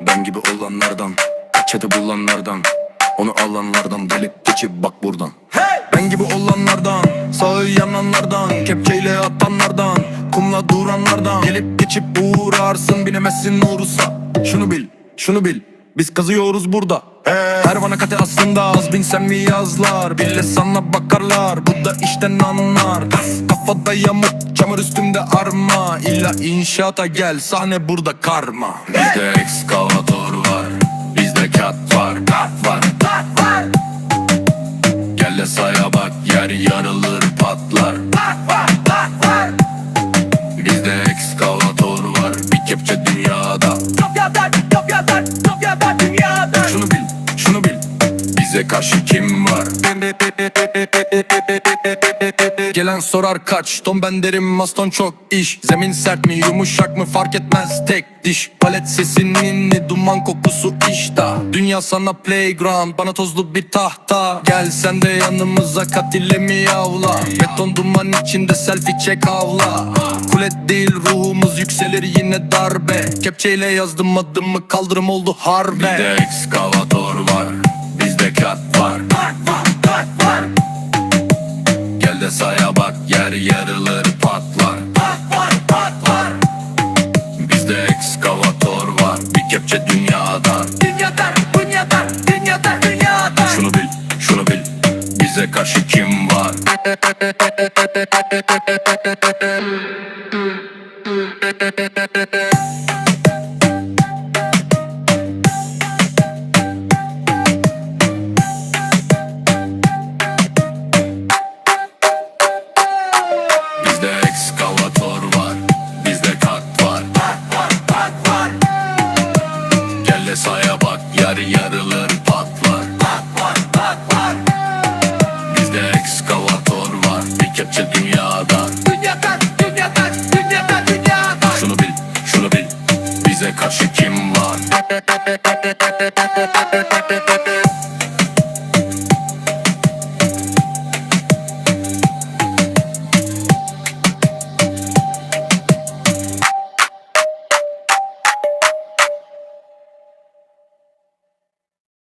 Ben gibi olanlardan Çete bulanlardan Onu alanlardan Gelip geçip bak buradan. Ben gibi olanlardan Sağı yananlardan Kepçeyle atanlardan Kumla duranlardan Gelip geçip uğrarsın Bilemezsin olursa. Şunu bil, şunu bil Biz kazıyoruz burada. Pervane kate aslında az. Binsen mi yazlar? Bile sana bakarlar. Bu da işten anlar. Kafada yamuk çamur üstümde arma. İlla inşaata gel sahne burada karma. Bizde ekskavatör var Bizde kat var kat var kat var. Gel de saya bak yer yarılır Bize karşı kim var? Gelen sorar kaç Ton ben derim maston çok iş. Zemin sert mi yumuşak mı fark etmez. Tek diş Palet sesinin duman kokusu işta Dünya sana playground bana tozlu bir tahta. Gel sen de yanımıza katile mi avla? Beton duman içinde selfie çek avla. Kulet değil ruhumuz yükselir yine darbe. Kepçeyle yazdım adımı kaldırım oldu harbe. Bizde ekskavatör var saya bak yer yarılır patlar. Bizde ekskavatör var. Bir kepçe dünyadan Dünyadan, dünyadan, dünyadan, dünyadan Şunu bil, şunu bil. Bize karşı kim var? Gel de saya bak yer yarılır patlar Bizde ekskavatör var bir kepçe dünyadan Dünyadan, dünyadan, dünyadan, dünyadan Şunu bil, şunu bil Bize karşı kim var?